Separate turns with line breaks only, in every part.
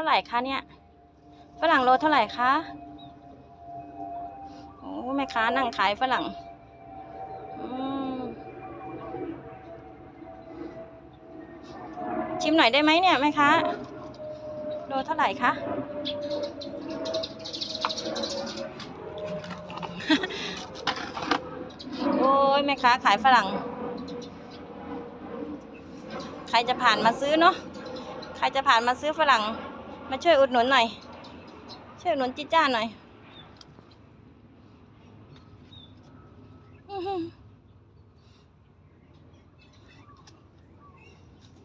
ท่าไหร่คะเนี่ย ฝรั่งโลเท่าไหร่คะโอ้แม่ค้านั่งขายฝรั่งชิมหน่อยได้ไหมเนี่ยแม่ค้าโลเท่าไหร่คะโอ้ยแม่ค้าขายฝรั่ง ใครจะผ่านมาซื้อเนาะใครจะผ่านมาซื้อฝรั่ง มาช่วยอุดหนุนหน่อย ช่วยอุดหนุนจิจ้าหน่อยอื้อหือ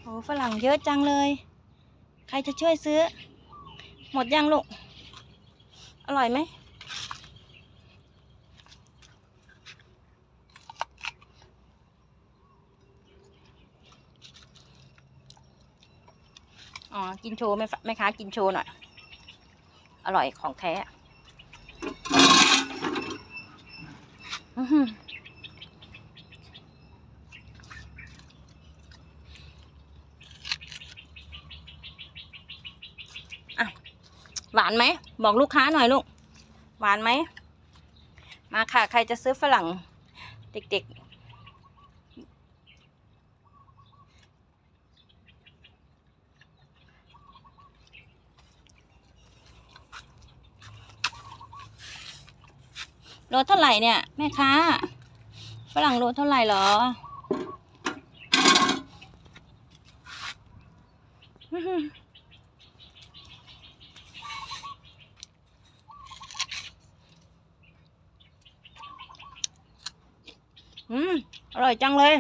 โอ้ฝรั่งเยอะจังเลย ใครจะช่วยซื้อ หมดยังลูก อร่อยไหม อ๋อ กินโชว์แม่แม่ค้ากินโชว์หน่อย อร่อยของแท้อื้อหืออะหวานไหม บอกลูกค้าหน่อยลูก หวานไหม มาค่ะ ใครจะซื้อฝรั่ง เด็กๆ โลเท่าไหร่เนี่ย แม่ค้า ฝรั่งโลเท่าไหร่หรออื้อหืออืมอร่อยจังเลย